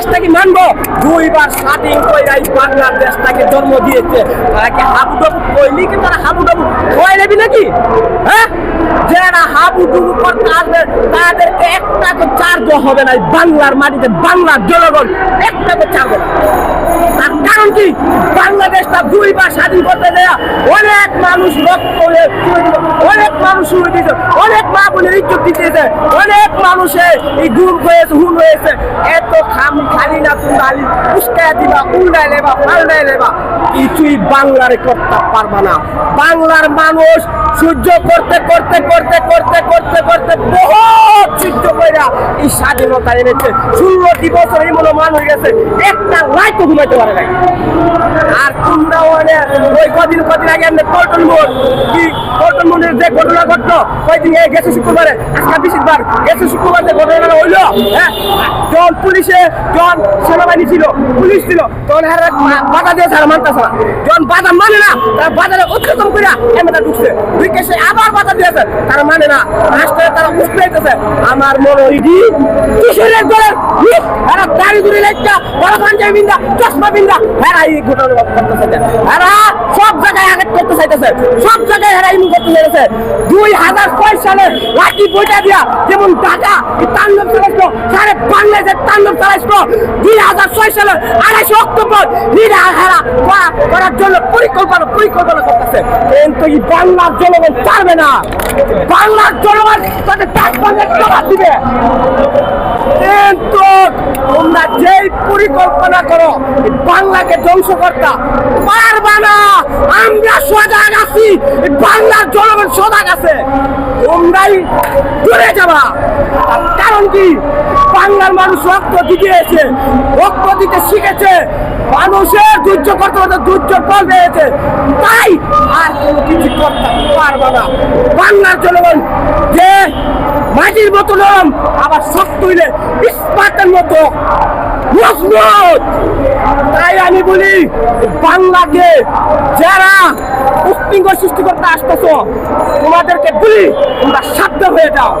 দেশটাকে মানবো? দুইবার স্বাধীন কইরা এই বাংলাদেশটাকে জন্ম দিয়েছে। তারা কি হাবুডাবু কইলি কি তারা হাবুডাবু কয় নেবি নাকি? হ্যাঁ? যারা হাবুডুবু করতে আসবে তাদেরকে একটা তো চার্জ হবে না বাংলার মাটিতে বাংলার জনগণ একটা তো চার্জ তার কারণ কি? বাংলাদেশটা দুইবার স্বাধীন করতে দেয়া। অনেক মানুষ রক্ত হয়ে চলে দিল, অনেক মানুষ শুরু দিয়েছে অনেক মা বোনের ইজ্জত দিতেছে। অনেক মানুষে এই গুম হয়েছে, হুন হয়েছে। এত খাম খালি না তুমি আলি উস্কায় দিবা, উল্টায় লেবা, পাল্টায় লেবা। কিছুই বাংলারে করতে পারবা না। বাংলার মানুষ সহ্য করতে করতে করতে করতে করতে করতে বহুত সহ্য কইরা এই স্বাধীনতা এনেছে। ষোলোটি বছর এই মনে মানুষ গেছে। একটা লাইট তো ঘুমাইতে পারে নাই। আর তোমরা অনেক ওই কদিন কদিন আগে এমনি পল্টন মোড়, কি পল্টন মোড়ের যে ঘটনা ঘটলো, কয়দিন এই গেছে শুক্রবারে, আজকে বৃহস্পতিবার, গেছে শুক্রবার যে ঘটনাটা হইল হ্যাঁ? যখন পুলিশে, যখন সেনাবাহিনী ছিল, পুলিশ ছিল, তখন হ্যাঁ বাধা দিয়েছে আর মানতেছে না। যখন বাধা মানে না, তারা বাজারে অতিক্রম করে এমএটা ঢুকছে। ঢুকে সে আবার বাধা দিয়েছে, তারা মানে না। রাস্তায় চশমা বিন্দা এরা এই ঘটনা করতেছে এরা সব জায়গায় আঘাত করতে চাইতেছে। সব জায়গায় করতে চাইতেছে। দুই হাজার কয় সালে লাকি বইটা দিয়া যেমন টাকা তাণ্ডব চালাইছিল সারে বাংলাদেশের তাণ্ডব চালাইছিল। দুই হাজার ছয় সালে আড়াইশো অক্টোবর নিরা হারা করা- করার জন্য পরিকল্পনা পরিকল্পনা করতেছে। কিন্তু এই বাংলার জনগণ পারবে না। বাংলার জনগণ তাদের টাকা জবাব দিবে। কিন্তু তোমরা যেই পরিকল্পনা করো বাংলাকে ধ্বংস করতা পারবা না। আমরা সজাগ আছি। বাংলার জনগণ সজাগ আছে। তোমরাই দূরে যাবা। কারণ কি? বাংলার মানুষ রক্ত দিয়েছে রক্ত দিতে শিখেছে। মানুষের ধৈর্য করতে করতে ধৈর্য ফল পেয়েছে তাই আর কোনো কিছু করতে পারবা না। বাংলার জনগণ যে মাটির মতো নরম, আবার শক্ত হইলে ইস্পাতের মতো মজবুত। তাই আমি বলি, বাংলাকে যারা উৎপিঙ্গ সৃষ্টি করতে আসতেছ। তোমাদেরকে বলি তোমরা সাধ্য হয়ে যাও।